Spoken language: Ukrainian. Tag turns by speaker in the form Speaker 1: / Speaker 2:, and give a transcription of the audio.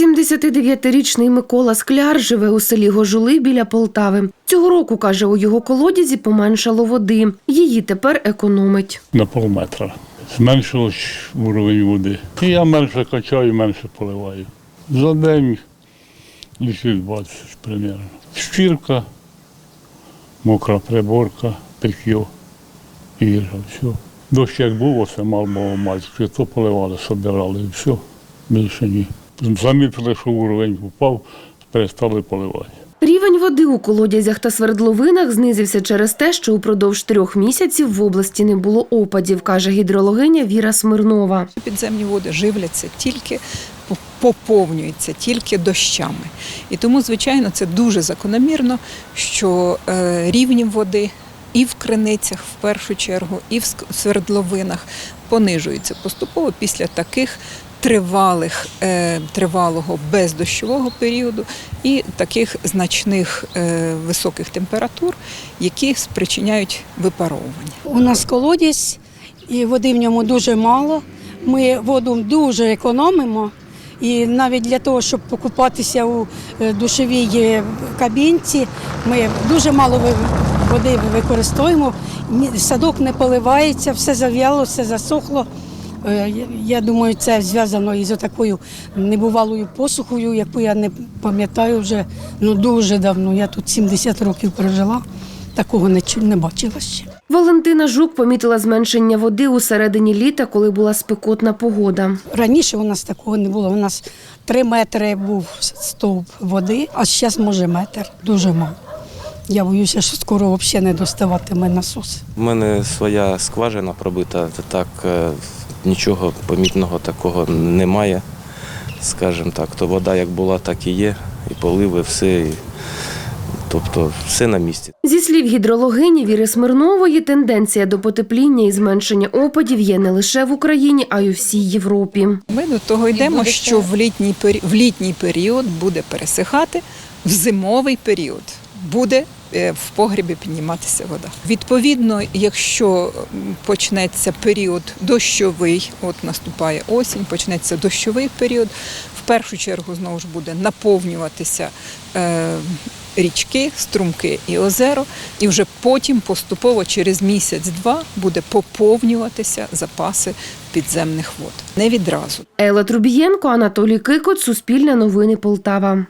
Speaker 1: 79-річний Микола Скляр живе у селі Гожули біля Полтави. Цього року, каже, у його колодязі поменшало води. Її тепер економить.
Speaker 2: на полметра. Зменшилось уровень води. І я менше качаю, менше поливаю. За день літрів 20 примерно. Щірка, мокра приборка, питьо, їжа, все. Дощ як був, оце мав мого мальчика, то поливали, собирали і все. Більше ні. Замітили, що уровень упав, перестали поливати.
Speaker 1: Рівень води у колодязях та свердловинах знизився через те, що упродовж трьох місяців в області не було опадів, каже гідрологиня Віра Смирнова.
Speaker 3: Підземні води живляться тільки поповнюються тільки дощами. І тому, звичайно, це дуже закономірно, що е, рівні води і в криницях, в першу чергу, і в свердловинах понижуються поступово після таких тривалих, е, тривалого бездощового періоду і таких значних е, високих температур, які спричиняють випаровування.
Speaker 4: У нас колодязь, і води в ньому дуже мало. Ми воду дуже економимо. І навіть для того, щоб покупатися у е, душовій кабінці, ми дуже мало води використовуємо. Садок не поливається, все зав'яло, все засохло. Е, я- думаю, це зв'язано із такою небувалою посухою, яку я не пам'ятаю вже ну, дуже давно. Я тут 70 років прожила, такого не, не бачила ще.
Speaker 1: Валентина Жук помітила зменшення води у середині літа, коли була спекотна погода.
Speaker 4: Раніше у нас такого не було. У нас три метри був стовп води, а зараз може метр. Дуже мало. Я боюся, що скоро взагалі не доставатиме насос.
Speaker 5: У мене своя скважина пробита, так е, нічого помітного такого немає. Скажімо так, то вода як була, так і є, і поливи, все. І, тобто все на місці.
Speaker 1: Зі слів гідрологині Віри Смирнової, тенденція до потепління і зменшення опадів є не лише в Україні, а й у всій Європі.
Speaker 3: Ми до того йдемо, що в літній, в літній період буде пересихати, в зимовий період буде в погрібі підніматися вода. Відповідно, якщо почнеться період дощовий, от наступає осінь, почнеться дощовий період, в першу чергу знову ж буде наповнюватися. Е, Річки, струмки і озеро, і вже потім поступово через місяць-два буде поповнюватися запаси підземних вод. Не відразу.
Speaker 1: Елла Трубієнко, Анатолій Кикот, Суспільне новини Полтава.